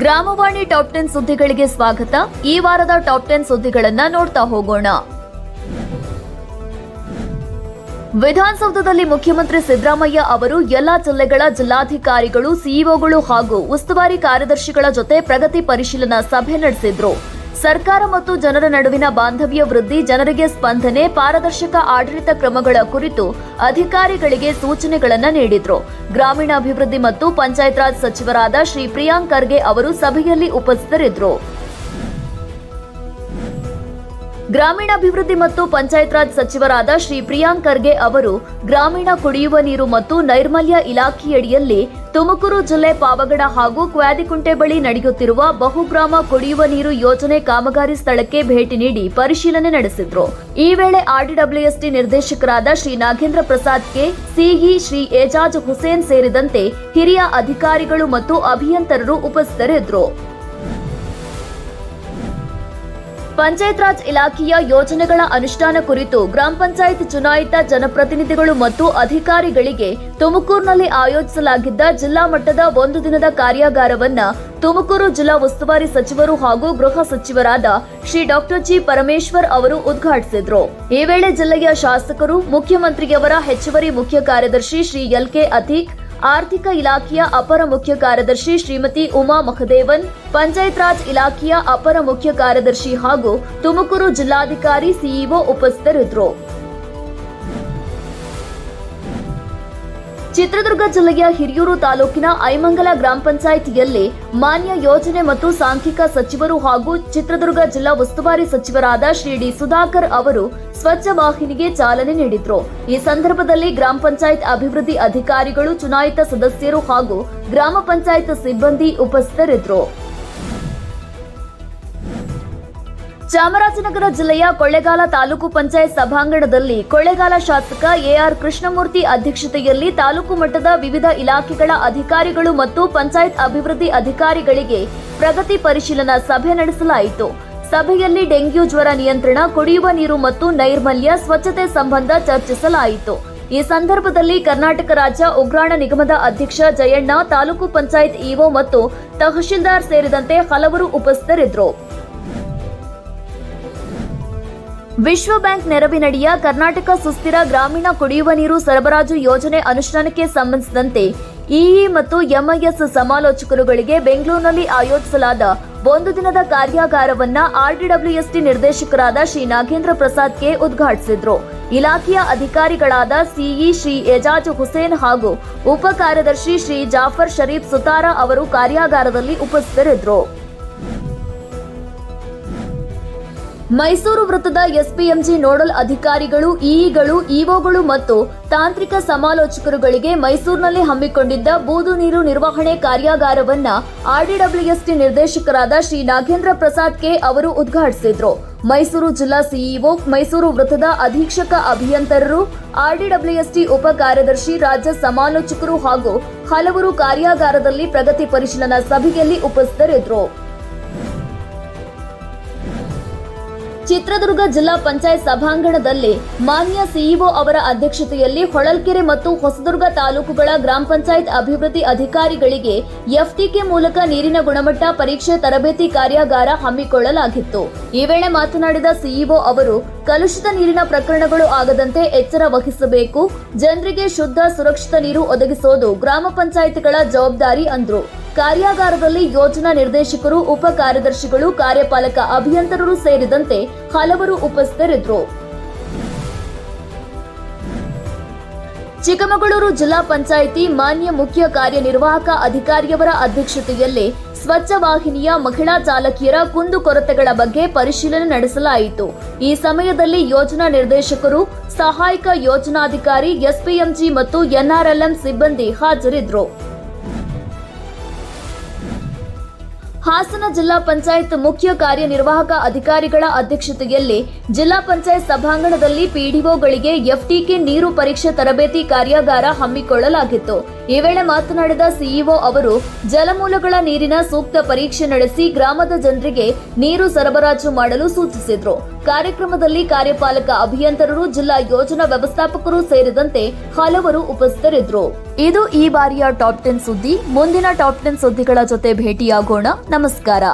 ಗ್ರಾಮವಾಣಿ top ten ಸುದ್ದಿಗಳಿಗೆ ಸ್ವಾಗತ. ಈ ವಾರದ ಟಾಪ್ ಟೆನ್ ಸುದ್ದಿಗಳನ್ನ ನೋಡ್ತಾ ಹೋಗೋಣ. ವಿಧಾನಸೌಧದಲ್ಲಿ ಮುಖ್ಯಮಂತ್ರಿ ಸಿದ್ದರಾಮಯ್ಯ ಅವರು ಎಲ್ಲಾ ಜಿಲ್ಲೆಗಳ ಜಿಲ್ಲಾಧಿಕಾರಿಗಳು, ಸಿಇಒಗಳು ಹಾಗೂ ಉಸ್ತುವಾರಿ ಕಾರ್ಯದರ್ಶಿಗಳ ಜೊತೆ ಪ್ರಗತಿ ಪರಿಶೀಲನಾ ಸಭೆ ನಡೆಸಿದ್ರು. ಸರ್ಕಾರ ಮತ್ತು ಜನರ ನಡುವಿನ ಬಾಂಧವ್ಯ ವೃದ್ಧಿ, ಜನರಿಗೆ ಸ್ಪಂದನೆ, ಪಾರದರ್ಶಕ ಆಡಳಿತ ಕ್ರಮಗಳ ಕುರಿತು ಅಧಿಕಾರಿಗಳಿಗೆ ಸೂಚನೆಗಳನ್ನು ನೀಡಿದ್ರು. ಗ್ರಾಮೀಣಾಭಿವೃದ್ಧಿ ಮತ್ತು ಪಂಚಾಯತ್ ರಾಜ್ ಸಚಿವರಾದ ಶ್ರೀ ಪ್ರಿಯಾಂಕ್ ಖರ್ಗೆ ಅವರು ಸಭೆಯಲ್ಲಿ ಉಪಸ್ಥಿತರಿದ್ದರು ಗ್ರಾಮೀಣಾಭಿವೃದ್ಧಿ ಮತ್ತು ಪಂಚಾಯತ್ ರಾಜ್ ಸಚಿವರಾದ ಶ್ರೀ ಪ್ರಿಯಾಂಕ್ ಖರ್ಗೆ ಅವರು ಗ್ರಾಮೀಣ ಕುಡಿಯುವ ನೀರು ಮತ್ತು ನೈರ್ಮಲ್ಯ ಇಲಾಖೆಯಡಿಯಲ್ಲಿ ತುಮಕೂರು ಜಿಲ್ಲೆ ಪಾವಗಡ ಹಾಗೂ ಕ್ವಾದಿಕುಂಟೆ ಬಳಿ ನಡೆಯುತ್ತಿರುವ ಬಹುಗ್ರಾಮ ಕುಡಿಯುವ ನೀರು ಯೋಜನೆ ಕಾಮಗಾರಿ ಸ್ಥಳಕ್ಕೆ ಭೇಟಿ ನೀಡಿ ಪರಿಶೀಲನೆ ನಡೆಸಿದ್ರು. ಈ ವೇಳೆ ಆರ್ಡಿಡಬ್ಲ್ಯೂಎಸ್ಟಿ ನಿರ್ದೇಶಕರಾದ ಶ್ರೀ ನಾಗೇಂದ್ರ ಪ್ರಸಾದ್ ಕೆ, ಸಿಇ ಶ್ರೀ ಏಜಾಜ್ ಹುಸೇನ್ ಸೇರಿದಂತೆ ಹಿರಿಯ ಅಧಿಕಾರಿಗಳು ಮತ್ತು ಅಭಿಯಂತರರು ಉಪಸ್ಥಿತರಿದ್ದರು. ಪಂಚಾಯತ್ ರಾಜ್ ಇಲಾಖೆಯ ಯೋಜನೆಗಳ ಅನುಷ್ಠಾನ ಕುರಿತು ಗ್ರಾಮ ಪಂಚಾಯತ್ ಚುನಾಯಿತ ಜನಪ್ರತಿನಿಧಿಗಳು ಮತ್ತು ಅಧಿಕಾರಿಗಳಿಗೆ ತುಮಕೂರಿನಲ್ಲಿ ಆಯೋಜಿಸಲಾಗಿದ್ದ ಜಿಲ್ಲಾ ಮಟ್ಟದ ಒಂದು ದಿನದ ಕಾರ್ಯಾಗಾರವನ್ನ ತುಮಕೂರು ಜಿಲ್ಲಾ ಉಸ್ತುವಾರಿ ಸಚಿವರು ಹಾಗೂ ಗೃಹ ಸಚಿವರಾದ ಶ್ರೀ ಡಾಕ್ಟರ್ ಜಿ ಪರಮೇಶ್ವರ್ ಅವರು ಉದ್ಘಾಟಿಸಿದರು. ಈ ವೇಳೆ ಜಿಲ್ಲೆಯ ಶಾಸಕರು, ಮುಖ್ಯಮಂತ್ರಿಯವರ ಹೆಚ್ಚುವರಿ ಮುಖ್ಯ ಕಾರ್ಯದರ್ಶಿ ಶ್ರೀ ಎಲ್ ಕೆ ಆರ್ಥಿಕ ಇಲಾಖೆಯ ಅಪರ ಮುಖ್ಯ ಕಾರ್ಯದರ್ಶಿ ಶ್ರೀಮತಿ ಉಮಾ ಮಹದೇವನ್, ಪಂಚಾಯತ್ ರಾಜ್ ಇಲಾಖೆಯ ಅಪರ ಮುಖ್ಯ ಕಾರ್ಯದರ್ಶಿ ಹಾಗೂ ತುಮಕೂರು ಜಿಲ್ಲಾಧಿಕಾರಿ ಸಿಇಒ ಉಪಸ್ಥಿತರಿದ್ದರು. ಚಿತ್ರದುರ್ಗ ಜಿಲ್ಲೆಯ ಹಿರಿಯೂರು ತಾಲೂಕಿನ ಐಮಂಗಲ ಗ್ರಾಮ ಪಂಚಾಯಿತಿಯಲ್ಲಿ ಮಾನ್ಯ ಯೋಜನೆ ಮತ್ತು ಸಾಂಖ್ಯಿಕ ಸಚಿವರು ಹಾಗೂ ಚಿತ್ರದುರ್ಗ ಜಿಲ್ಲಾ ಉಸ್ತುವಾರಿ ಸಚಿವರಾದ ಶ್ರೀ ಡಿ ಸುಧಾಕರ್ ಅವರು ಸ್ವಚ್ಛ ವಾಹಿನಿಗೆ ಚಾಲನೆ ನೀಡಿದ್ರು. ಈ ಸಂದರ್ಭದಲ್ಲಿ ಗ್ರಾಮ ಪಂಚಾಯತ್ ಅಭಿವೃದ್ಧಿ ಅಧಿಕಾರಿಗಳು, ಚುನಾಯಿತ ಸದಸ್ಯರು ಹಾಗೂ ಗ್ರಾಮ ಪಂಚಾಯತ್ ಸಿಬ್ಬಂದಿ ಉಪಸ್ಥಿತರಿದ್ದರು. ಚಾಮರಾಜನಗರ ಜಿಲ್ಲೆಯ ಕೊಳ್ಳೇಗಾಲ ತಾಲೂಕು ಪಂಚಾಯತ್ ಸಭಾಂಗಣದಲ್ಲಿ ಕೊಳ್ಳೇಗಾಲ ಶಾಸಕ ಎಆರ್ ಕೃಷ್ಣಮೂರ್ತಿ ಅಧ್ಯಕ್ಷತೆಯಲ್ಲಿ ತಾಲೂಕು ಮಟ್ಟದ ವಿವಿಧ ಇಲಾಖೆಗಳ ಅಧಿಕಾರಿಗಳು ಮತ್ತು ಪಂಚಾಯತ್ ಅಭಿವೃದ್ಧಿ ಅಧಿಕಾರಿಗಳಿಗೆ ಪ್ರಗತಿ ಪರಿಶೀಲನಾ ಸಭೆ ನಡೆಸಲಾಯಿತು. ಸಭೆಯಲ್ಲಿ ಡೆಂಗ್ಯೂ ಜ್ವರ ನಿಯಂತ್ರಣ, ಕುಡಿಯುವ ನೀರು ಮತ್ತು ನೈರ್ಮಲ್ಯ, ಸ್ವಚ್ಛತೆ ಸಂಬಂಧ ಚರ್ಚಿಸಲಾಯಿತು. ಈ ಸಂದರ್ಭದಲ್ಲಿ ಕರ್ನಾಟಕ ರಾಜ್ಯ ಉಗ್ರಾಣ ನಿಗಮದ ಅಧ್ಯಕ್ಷ ಜಯಣ್ಣ, ತಾಲೂಕು ಪಂಚಾಯತ್ ಇಒ ಮತ್ತು ತಹಶೀಲ್ದಾರ್ ಸೇರಿದಂತೆ ಹಲವರು ಉಪಸ್ಥಿತರಿದ್ದರು. ವಿಶ್ವ ಬ್ಯಾಂಕ್ ನೆರವಿನಡಿಯ ಕರ್ನಾಟಕ ಸುಸ್ಥಿರ ಗ್ರಾಮೀಣ ಕುಡಿಯುವ ನೀರು ಸರಬರಾಜು ಯೋಜನೆ ಅನುಷ್ಠಾನಕ್ಕೆ ಸಂಬಂಧಿಸಿದಂತೆ ಇಇ ಮತ್ತು ಎಂಐಎಸ್ ಸಮಾಲೋಚಕರುಗಳಿಗೆ ಬೆಂಗಳೂರಿನಲ್ಲಿ ಆಯೋಜಿಸಲಾದ ಒಂದು ದಿನದ ಕಾರ್ಯಾಗಾರವನ್ನು ಆರ್ಡಿಡಬ್ಲ್ಯೂಎಸ್ಟಿ ನಿರ್ದೇಶಕರಾದ ಶ್ರೀ ನಾಗೇಂದ್ರ ಪ್ರಸಾದ್ ಕೆ ಉದ್ಘಾಟಿಸಿದ್ರು. ಇಲಾಖೆಯ ಅಧಿಕಾರಿಗಳಾದ ಸಿಇ ಶ್ರೀ ಎಜಾಜ್ ಹುಸೇನ್ ಹಾಗೂ ಉಪ ಕಾರ್ಯದರ್ಶಿ ಶ್ರೀ ಜಾಫರ್ ಶರೀಫ್ ಸುತಾರ ಅವರು ಕಾರ್ಯಾಗಾರದಲ್ಲಿ ಉಪಸ್ಥಿತರಿದ್ದರು. ಮೈಸೂರು ವೃತ್ತದ ಎಸ್ಪಿಎಂಜಿ ನೋಡಲ್ ಅಧಿಕಾರಿಗಳು, ಇಇಗಳು, ಇಒಗಳು ಮತ್ತು ತಾಂತ್ರಿಕ ಸಮಾಲೋಚಕರುಗಳಿಗೆ ಮೈಸೂರಿನಲ್ಲಿ ಹಮ್ಮಿಕೊಂಡಿದ್ದ ಬೂದು ನೀರು ನಿರ್ವಹಣೆ ಕಾರ್ಯಾಗಾರವನ್ನ ಆರ್ಡಿಡಬ್ಲ್ಯೂಎಸ್ಟಿ ನಿರ್ದೇಶಕರಾದ ಶ್ರೀ ನಾಗೇಂದ್ರ ಪ್ರಸಾದ್ ಕೆ ಅವರು ಉದ್ಘಾಟಿಸಿದ್ರು. ಮೈಸೂರು ಜಿಲ್ಲಾ ಸಿಇಒ, ಮೈಸೂರು ವೃತ್ತದ ಅಧೀಕ್ಷಕ ಅಭಿಯಂತರರು, ಆರ್ಡಿಡಬ್ಲ್ಯೂಎಸ್ಟಿ ಉಪ ಕಾರ್ಯದರ್ಶಿ, ರಾಜ್ಯ ಸಮಾಲೋಚಕರು ಹಾಗೂ ಹಲವರು ಕಾರ್ಯಾಗಾರದಲ್ಲಿ ಪ್ರಗತಿ ಪರಿಶೀಲನಾ ಸಭೆಯಲ್ಲಿ ಉಪಸ್ಥಿತರಿದ್ದರು ಚಿತ್ರದುರ್ಗ ಜಿಲ್ಲಾ ಪಂಚಾಯತ್ ಸಭಾಂಗಣದಲ್ಲಿ ಮಾನ್ಯ ಸಿಇಒ ಅವರ ಅಧ್ಯಕ್ಷತೆಯಲ್ಲಿ ಹೊಳಲ್ಕೆರೆ ಮತ್ತು ಹೊಸದುರ್ಗ ತಾಲೂಕುಗಳ ಗ್ರಾಮ ಪಂಚಾಯತ್ ಅಭಿವೃದ್ಧಿ ಅಧಿಕಾರಿಗಳಿಗೆ ಎಫ್ಟಿಕೆ ಮೂಲಕ ನೀರಿನ ಗುಣಮಟ್ಟ ಪರೀಕ್ಷೆ ತರಬೇತಿ ಕಾರ್ಯಾಗಾರ ಹಮ್ಮಿಕೊಳ್ಳಲಾಗಿತ್ತು. ಈ ವೇಳೆ ಮಾತನಾಡಿದ ಸಿಇಒ ಅವರು, ಕಲುಷಿತ ನೀರಿನ ಪ್ರಕರಣಗಳು ಆಗದಂತೆ ಎಚ್ಚರ ವಹಿಸಬೇಕು. ಜನರಿಗೆ ಶುದ್ಧ ಸುರಕ್ಷಿತ ನೀರು ಒದಗಿಸೋದು ಗ್ರಾಮ ಪಂಚಾಯಿತಿಗಳ ಜವಾಬ್ದಾರಿ, ಅಂದ್ರು. ಕಾರ್ಯಾಗಾರದಲ್ಲಿ ಯೋಜನಾ ನಿರ್ದೇಶಕರು, ಉಪ ಕಾರ್ಯದರ್ಶಿಗಳು, ಕಾರ್ಯಪಾಲಕ ಅಭಿಯಂತರರು ಸೇರಿದಂತೆ ಹಲವರು ಉಪಸ್ಥಿತರಿದ್ದರು. ಚಿಕ್ಕಮಗಳೂರು ಜಿಲ್ಲಾ ಪಂಚಾಯಿತಿ ಮಾನ್ಯ ಮುಖ್ಯ ಕಾರ್ಯನಿರ್ವಾಹಕ ಅಧಿಕಾರಿಯವರ ಅಧ್ಯಕ್ಷತೆಯಲ್ಲಿ ಸ್ವಚ್ಛ ವಾಹಿನಿಯ ಮಹಿಳಾ ಚಾಲಕಿಯರ ಕುಂದುಕೊರತೆಗಳ ಬಗ್ಗೆ ಪರಿಶೀಲನೆ ನಡೆಸಲಾಯಿತು. ಈ ಸಮಯದಲ್ಲಿ ಯೋಜನಾ ನಿರ್ದೇಶಕರು, ಸಹಾಯಕ ಯೋಜನಾಧಿಕಾರಿ, ಎಸ್ಪಿಎಂಜಿ ಮತ್ತು ಎನ್ಆರ್ಎಲ್ಎಂ ಸಿಬ್ಬಂದಿ ಹಾಜರಿದ್ದರು. ಹಾಸನ ಜಿಲ್ಲಾ ಪಂಚಾಯತ್ ಮುಖ್ಯ ಕಾರ್ಯನಿರ್ವಾಹಕ ಅಧಿಕಾರಿಗಳ ಅಧ್ಯಕ್ಷತೆಯಲ್ಲಿ ಜಿಲ್ಲಾ ಪಂಚಾಯತ್ ಸಭಾಂಗಣದಲ್ಲಿ ಪಿಡಿಒಗಳಿಗೆ ಎಫ್ಟಿಕೆ ನೀರು ಪರೀಕ್ಷೆ ತರಬೇತಿ ಕಾರ್ಯಾಗಾರ ಹಮ್ಮಿಕೊಳ್ಳಲಾಗಿತ್ತು. ಈ ವೇಳೆ ಮಾತನಾಡಿದ ಸಿಇಒ ಅವರು, ಜಲಮೂಲಗಳ ನೀರಿನ ಸೂಕ್ತ ಪರೀಕ್ಷೆ ನಡೆಸಿ ಗ್ರಾಮದ ಜನರಿಗೆ ನೀರು ಸರಬರಾಜು ಮಾಡಲು ಸೂಚಿಸಿದ್ರು. ಕಾರ್ಯಕ್ರಮದಲ್ಲಿ ಕಾರ್ಯಪಾಲಕ ಅಭಿಯಂತರರು, ಜಿಲ್ಲಾ ಯೋಜನಾ ವ್ಯವಸ್ಥಾಪಕರು ಸೇರಿದಂತೆ ಹಲವರು ಉಪಸ್ಥಿತರಿದ್ದರು ಇದು ಈ ಬಾರಿಯ ಟಾಪ್ ಟೆನ್ ಸುದ್ದಿ. ಮುಂದಿನ ಟಾಪ್ ಟೆನ್ ಸುದ್ದಿಗಳ ಜೊತೆ ಭೇಟಿಯಾಗೋಣ. ನಮಸ್ಕಾರ.